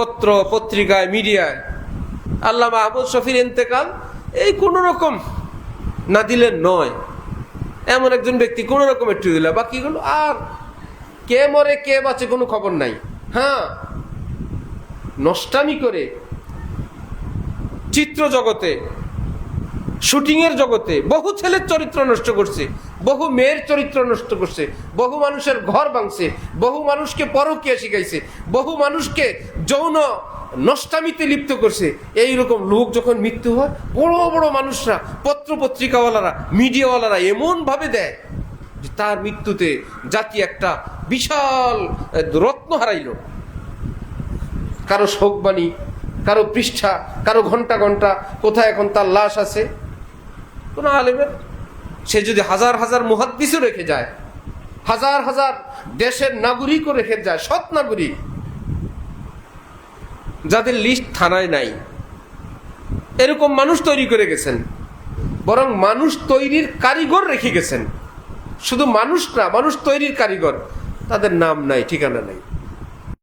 পত্র পত্রিকায়, মিডিয়ায়। আল্লাহ মাহমুদ শফির ইন্তেকাল, এই কোন রকম না দিলে নয়। এমন একজন ব্যক্তি কোন রকম একটু দিল বাকিগুলো আর কে মরে, কে বাঁচে কোনো খবর নাই। হ্যাঁ নষ্টামি করে চিত্র জগতে শুটিংয়ের জগতে বহু ছেলের চরিত্র নষ্ট করছে, বহু মেয়ের চরিত্র নষ্ট করছে, বহু মানুষের ঘর ভাঙছে, বহু মানুষকে পরকিয়া শিখাইছে, বহু মানুষকে যৌন নষ্টামিতে লিপ্ত করছে। এই রকম লোক যখন মৃত্যু হয়, বড় বড় মানুষরা পত্র পত্রিকাওয়ালারা মিডিয়াওয়ালারা এমন ভাবে দেয় যে তার মৃত্যুতে জাতি একটা বিশাল রত্ন হারাইল। কারও শোকবাণী, কারও পৃষ্ঠা, কারও ঘণ্টা ঘণ্টা কোথায় এখন তার লাশ আছে? কোন আলেমের? সে যদি হাজার হাজার মুহাদ্দিসও রেখে যায়, হাজার হাজার দেশের নাগরিকও রেখে যায়, সৎ নাগরিক, যাদের লিস্ট থানায় নাই, এরকম মানুষ তৈরি করে গেছেন, বরং মানুষ তৈরির কারিগর রেখে গেছেন। শুধু মানুষ না, মানুষ তৈরির কারিগর, তাদের নাম নাই, ঠিকানা নাই।